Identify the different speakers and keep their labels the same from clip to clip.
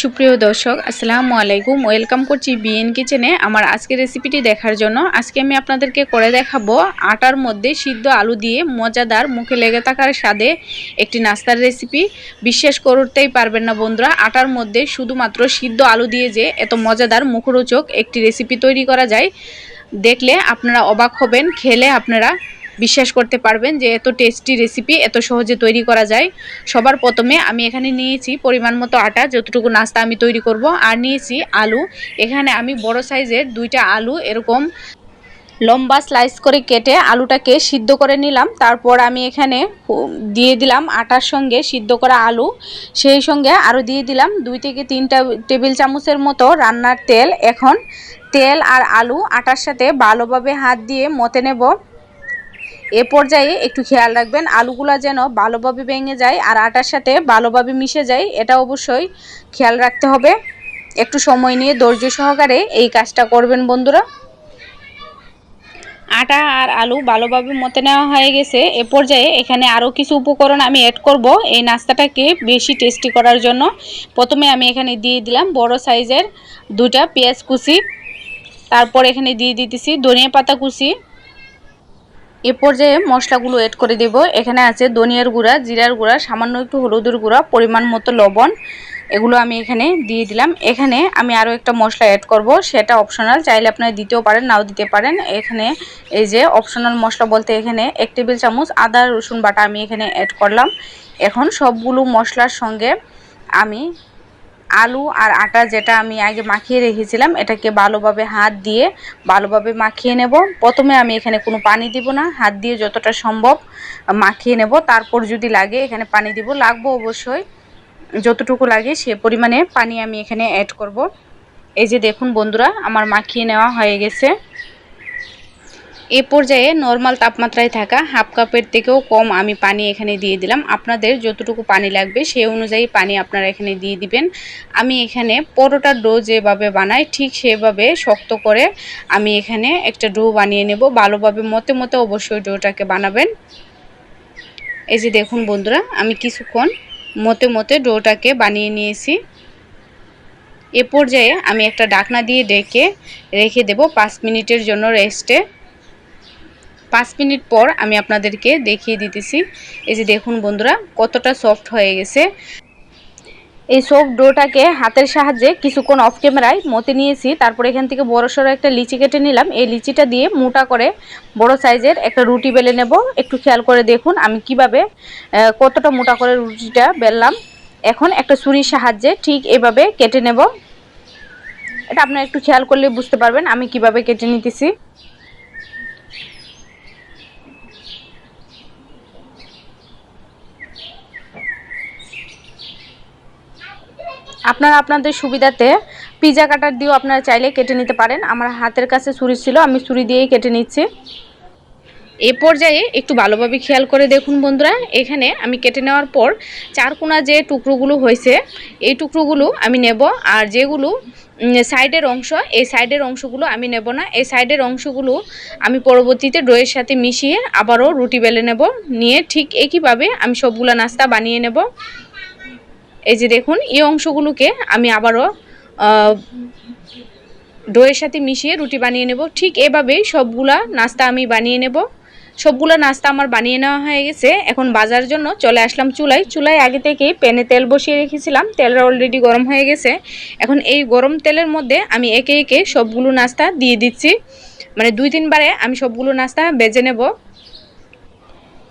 Speaker 1: সুপ্রিয় দর্শক, আসসালামু আলাইকুম। ওয়েলকাম করছি বিএন কিচেনে আমার আজকের রেসিপিটি দেখার জন্য। আজকে আমি আপনাদেরকে করে দেখাবো আটার মধ্যে সিদ্ধ আলু দিয়ে মজাদার মুখে লেগে থাকার স্বাদে একটি নাস্তার রেসিপি বিশ্বাস করতেই পারবেন না বন্ধুরা, আটার মধ্যে শুধুমাত্র সিদ্ধ আলু দিয়ে যে এত মজাদার মুখরোচক একটি রেসিপি তৈরি করা যায়, দেখলে আপনারা অবাক হবেন, খেলে আপনারা বিশ্বাস করতে পারবেন যে এত টেস্টি রেসিপি এত সহজে তৈরি করা যায়। সবার প্রথমে আমি এখানে নিয়েছি পরিমাণ মতো আটা, যতটুকু নাস্তা আমি তৈরি করব। আর নিয়েছি আলু। এখানে আমি বড় সাইজের দুইটা আলু এরকম লম্বা স্লাইস করে কেটে আলুটাকে সিদ্ধ করে নিলাম। তারপর আমি এখানে দিয়ে দিলাম আটার সঙ্গে সিদ্ধ করা আলু। সেই সঙ্গে আরও দিয়ে দিলাম দুই থেকে তিনটা টেবিল চামচের মতো রান্নার তেল। এখন তেল আর আলু আটার সাথে ভালোভাবে হাত দিয়ে মতে নেব। এ পর্যায়ে একটু খেয়াল রাখবেন, আলুগুলা যেন ভালোভাবে ভেঙে যায় আর আটার সাথে ভালোভাবে মিশে যায়, এটা অবশ্যই খেয়াল রাখতে হবে। একটু সময় নিয়ে ধৈর্য সহকারে এই কাজটা করবেন বন্ধুরা। আটা আর আলু ভালোভাবে মতে নেওয়া হয়ে গেছে। এ পর্যায়ে এখানে আরও কিছু উপকরণ আমি অ্যাড করব। এই নাস্তাটাকে বেশি টেস্টি করার জন্য। প্রথমে আমি এখানে দিয়ে দিলাম বড় সাইজের দুটা পেঁয়াজ কুচি। তারপর এখানে দিয়ে দিতেছি ধনিয়া পাতা কুচি। এ পর্যায়ে মশলাগুলো এড করে দেব। এখানে আছে ধনিয়ার গুঁড়া, জিরার গুঁড়া, সামান্য একটু হলুদের গুঁড়া, পরিমাণ মতো লবণ। এগুলো আমি এখানে দিয়ে দিলাম। এখানে আমি আরও একটা মশলা অ্যাড করব, সেটা অপশনাল চাইলে আপনারা দিতেও পারেন, নাও দিতে পারেন। এখানে এই যে অপশনাল মশলা বলতে এখানে এক টেবিল চামচ আদা, রসুন বাটা আমি এখানে অ্যাড করলাম। এখন সবগুলো মশলার সঙ্গে আমি আলু আর আটা যেটা আমি আগে মাখিয়ে রেখেছিলাম, এটাকে ভালোভাবে হাত দিয়ে ভালোভাবে মাখিয়ে নেব। প্রথমে আমি এখানে কোনো পানি দিব না, হাত দিয়ে যতটা সম্ভব মাখিয়ে নেব। তারপর যদি লাগে এখানে পানি দিব, লাগবো অবশ্যই। যতটুকু লাগে সে পরিমাণে পানি আমি এখানে অ্যাড করব। এই যে দেখুন বন্ধুরা, আমার মাখিয়ে নেওয়া হয়ে গেছে। এ পর্যায়ে নর্মাল তাপমাত্রায় থাকা হাফ কাপের থেকেও কম আমি পানি এখানে দিয়ে দিলাম। আপনাদের যতটুকু পানি লাগবে সেই অনুযায়ী পানি আপনারা এখানে দিয়ে দিবেন। আমি এখানে পরোটার ডো যেভাবে বানাই, ঠিক সেভাবে শক্ত করে আমি এখানে একটা ডো বানিয়ে নেব। ভালোভাবে মতে মতে অবশ্যই ডোটাকে বানাবেন। এই যে দেখুন বন্ধুরা, আমি কিছুক্ষণ মতে মতে ডোটাকে বানিয়ে নিয়েছি। এ পর্যায়ে আমি একটা ডাকনা দিয়ে ডেকে রেখে দেব পাঁচ মিনিটের জন্য রেস্টে পাঁচ মিনিট পর আমি আপনাদেরকে দেখিয়ে দিতেছি। এই যে দেখুন বন্ধুরা, কতটা সফট হয়ে গেছে। এই সব ডোটাকে হাতের সাহায্যে কিছুক্ষণ অফ ক্যামেরায় মতে নিয়েছি। তারপর এখান থেকে বড় সড়ো একটা লিচি কেটে নিলাম। এই লিচিটা দিয়ে মোটা করে বড় সাইজের একটা রুটি বেলে নেব। একটু খেয়াল করে দেখুন আমি কীভাবে কতটা মোটা করে রুটিটা বেললাম। এখন একটা ছুরির সাহায্যে ঠিক এভাবে কেটে নেব। এটা আপনারা একটু খেয়াল করলে বুঝতে পারবেন আমি কীভাবে কেটে নিতেছি। আপনারা আপনাদের সুবিধাতে পিজা কাটার দিয়েও আপনারা চাইলে কেটে নিতে পারেন। আমার হাতের কাছে ছুরি ছিল, আমি ছুরি দিয়েই কেটে নিচ্ছি। এ পর্যায়ে একটু ভালোভাবে খেয়াল করে দেখুন বন্ধুরা, এখানে আমি কেটে নেওয়ার পর চারকোনা যে টুকরোগুলো হয়েছে, এই টুকরোগুলো আমি নেব আর যেগুলো সাইডের অংশ, এই সাইডের অংশগুলো আমি নেব না। এই সাইডের অংশগুলো আমি পরবর্তীতে ডোয়ের সাথে মিশিয়ে আবারও রুটি বেলে নেব। নিয়ে ঠিক একইভাবে আমি সবগুলো নাস্তা বানিয়ে নেব। এই যে দেখুন, এই অংশগুলোকে আমি আবারও ডোয়ের সাথে মিশিয়ে রুটি বানিয়ে নেব। ঠিক এভাবেই সবগুলা নাস্তা আমি বানিয়ে নেব। সবগুলো নাস্তা আমার বানিয়ে নেওয়া হয়ে গেছে। এখন বাজার জন্য চলে আসলাম চুলায়। চুলায় আগে থেকেই প্যানে তেল বসিয়ে রেখেছিলাম। তেলটা অলরেডি গরম হয়ে গেছে। এখন এই গরম তেলের মধ্যে আমি একে একে সবগুলো নাস্তা দিয়ে দিচ্ছি। মানে দুই তিনবারে আমি সবগুলো নাস্তা বেজে নেব।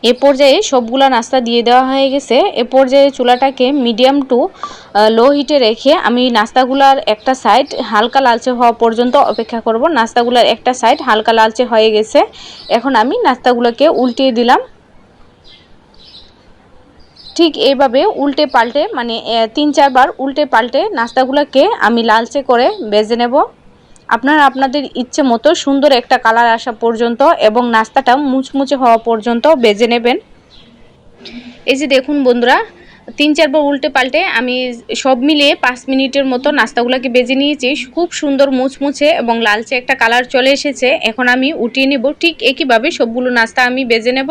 Speaker 1: এ পর্যায়ে সবগুলো নাস্তা দিয়ে দেওয়া হয়ে গেছে। এ পর্যায়ে চুলাটাকে মিডিয়াম টু লো হিটে রেখে আমি নাস্তাগুলার একটা সাইড হালকা লালচে হওয়া পর্যন্ত অপেক্ষা করব। নাস্তাগুলার একটা সাইড হালকা লালচে হয়ে গেছে। এখন আমি নাস্তাগুলোকে উল্টিয়ে দিলাম। ঠিক এইভাবে উল্টে পাল্টে মানে তিন চারবার উল্টে পাল্টে নাস্তাগুলোকে আমি লালচে করে বেজে নেব। আপনারা আপনাদের ইচ্ছে মতো সুন্দর একটা কালার আসা পর্যন্ত এবং নাস্তাটা মুচমুচে হওয়া পর্যন্ত বেজে নেবেন। এই যে দেখুন বন্ধুরা, তিন চারবার উল্টে পাল্টে আমি সব মিলিয়ে পাঁচ মিনিটের মতো নাস্তাগুলোকে বেজে নিয়েছি। খুব সুন্দর মুচমুচে এবং লালচে একটা কালার চলে এসেছে। এখন আমি উঠিয়ে নেব, ঠিক একইভাবে সবগুলো নাস্তা আমি বেজে নেব।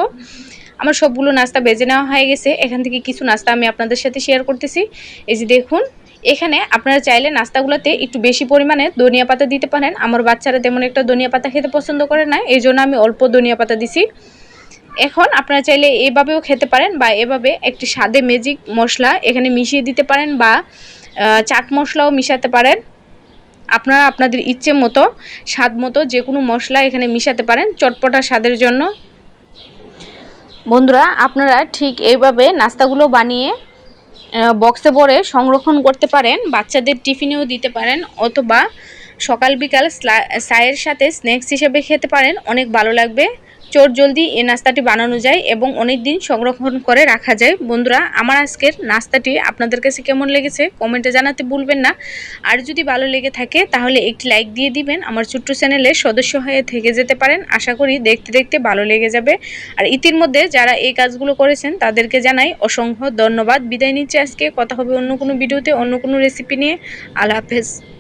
Speaker 1: আমার সবগুলো নাস্তা বেজে নেওয়া হয়ে গেছে। এখান থেকে কিছু নাস্তা আমি আপনাদের সাথে শেয়ার করতেছি। এই যে দেখুন এখানে আপনারা চাইলে নাস্তাগুলোতে একটু বেশি পরিমাণে ধনিয়া পাতা দিতে পারেন। আমার বাচ্চারা তেমন একটা ধনিয়া পাতা খেতে পছন্দ করে না, এই জন্য আমি অল্প ধনিয়া পাতা দিছি। এখন আপনারা চাইলে এভাবেও খেতে পারেন বা এভাবে একটি স্বাদে ম্যাজিক মশলা এখানে মিশিয়ে দিতে পারেন বা চাট মশলাও মিশাতে পারেন। আপনারা আপনাদের ইচ্ছে মতো, স্বাদ মতো যে কোনো মশলা এখানে মিশাতে পারেন চটপটা স্বাদের জন্য। বন্ধুরা, আপনারা ঠিক এইভাবে নাস্তাগুলো বানিয়ে বক্সে ভরে সংরক্ষণ করতে পারেন, বাচ্চাদের টিফিনেও দিতে পারেন, অথবা সকাল বিকাল চায়ের সাথে স্ন্যাক্স হিসেবে খেতে পারেন, অনেক ভালো লাগবে। জলদি এই নাস্তাটি বানানো যায় এবং অনেক দিন সংরক্ষণ করে রাখা যায়। বন্ধুরা, আমার আজকের নাস্তাটি আপনাদের কাছে কেমন লেগেছে কমেন্টে জানাতে ভুলবেন না। আর যদি ভালো লেগে থাকে, তাহলে একটি লাইক দিয়ে দিবেন। আমার ছোট্ট চ্যানেলের সদস্য হয়ে থেকে যেতে পারেন। আশা করি দেখতে দেখতে ভালো লেগে যাবে। আর ইতিমধ্যে যারা এই কাজগুলো করেছেন, তাদেরকে জানাই অসংখ্য ধন্যবাদ। বিদায় নিচ্ছি আজকে। কথা হবে অন্য কোনো ভিডিওতে, অন্য কোনো রেসিপি নিয়ে। আল্লাহ হাফেজ।